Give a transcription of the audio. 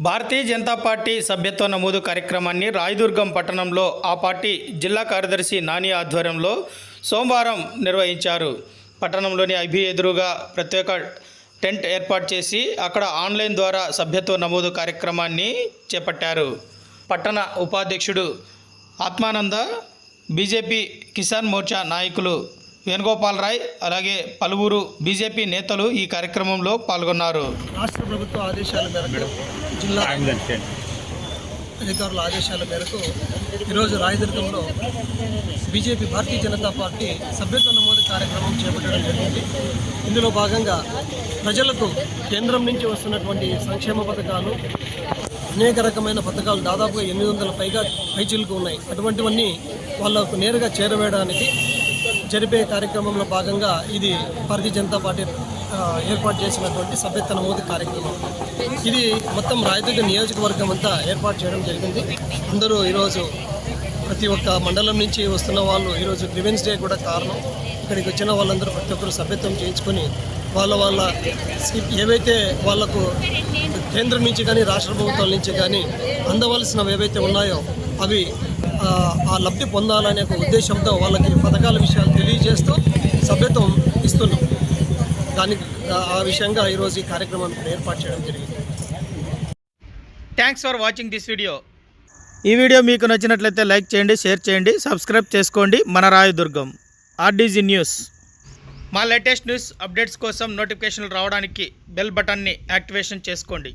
భారతీయ Janata party సభ్యత్వ నమోదు కార్యక్రమాన్ని రాయదుర్గం పట్టణంలో ఆ పార్టీ జిల్లా కార్యదర్శి నాని ఆధ్వర్యంలో సోమవారం నిర్వహించారు. పట్టణంలోని ఐబీ ఎదురుగా ప్రత్యేక టెంట్ ఏర్పాటు చేసి అక్కడ ఆన్లైన్ ద్వారా సభ్యత్వ నమోదు కార్యక్రమాన్ని చేపట్టారు. పట్టణ ఉపాధ్యక్షుడు ఆత్మానంద బీజేపీ కిసాన్ మోర్చా నాయకులు వేణుగోపాల్ రాయ్ అలాగే పలువురు బీజేపీ నేతలు ఈ కార్యక్రమంలో పాల్గొన్నారు. రాష్ట్ర ప్రభుత్వ ఆదేశాల మేరకు జిల్లా అధికారుల ఆదేశాల మేరకు ఈరోజు రాయదుర్గంలో బీజేపీ భారతీయ జనతా పార్టీ సభ్యత్వ నమోదు కార్యక్రమం చేపట్టడం జరిగింది. ఇందులో భాగంగా ప్రజలకు కేంద్రం నుంచి వస్తున్నటువంటి సంక్షేమ పథకాలు అనేక రకమైన పథకాలు దాదాపుగా ఎనిమిది వందల పైగా పైచీలకు ఉన్నాయి. అటువంటివన్నీ వాళ్ళకు నేరుగా చేరవేయడానికి జరిపే కార్యక్రమంలో భాగంగా ఇది భారతీయ జనతా పార్టీ ఏర్పాటు చేసినటువంటి సభ్యత్వ నమోదు కార్యక్రమం. ఇది మొత్తం రాయదుర్గ నియోజకవర్గం అంతా ఏర్పాటు చేయడం జరిగింది. అందరూ ఈరోజు ప్రతి ఒక్క మండలం నుంచి వస్తున్న వాళ్ళు ఈరోజు గ్రివెన్స్ డే కూడా కారణం. ఇక్కడికి వచ్చిన వాళ్ళందరూ ప్రతి ఒక్కరు సభ్యత్వం చేయించుకొని వాళ్ళ వాళ్ళ ఏవైతే వాళ్ళకు కేంద్రం నుంచి కానీ రాష్ట్ర ప్రభుత్వాల నుంచి కానీ అందవలసినవి ఏవైతే ఉన్నాయో అవి ఆ, ఆ లబ్ధి పొందాలనే ఒక ఉద్దేశంతో వాళ్ళకి పథకాల విషయాలు దానికి ఆ విషయంగా ఈరోజు ఈ కార్యక్రమాన్ని ఏర్పాటు చేయడం జరిగింది. Thanks for watching this video ఈ వీడియో మీకు నచ్చినట్లయితే లైక్ చేయండి షేర్ చేయండి సబ్స్క్రైబ్ చేసుకోండి. మన రాయదుర్గం ఆర్డీజీ న్యూస్. మా లేటెస్ట్ న్యూస్ అప్డేట్స్ కోసం నోటిఫికేషన్లు రావడానికి బెల్ బటన్ని యాక్టివేషన్ చేసుకోండి.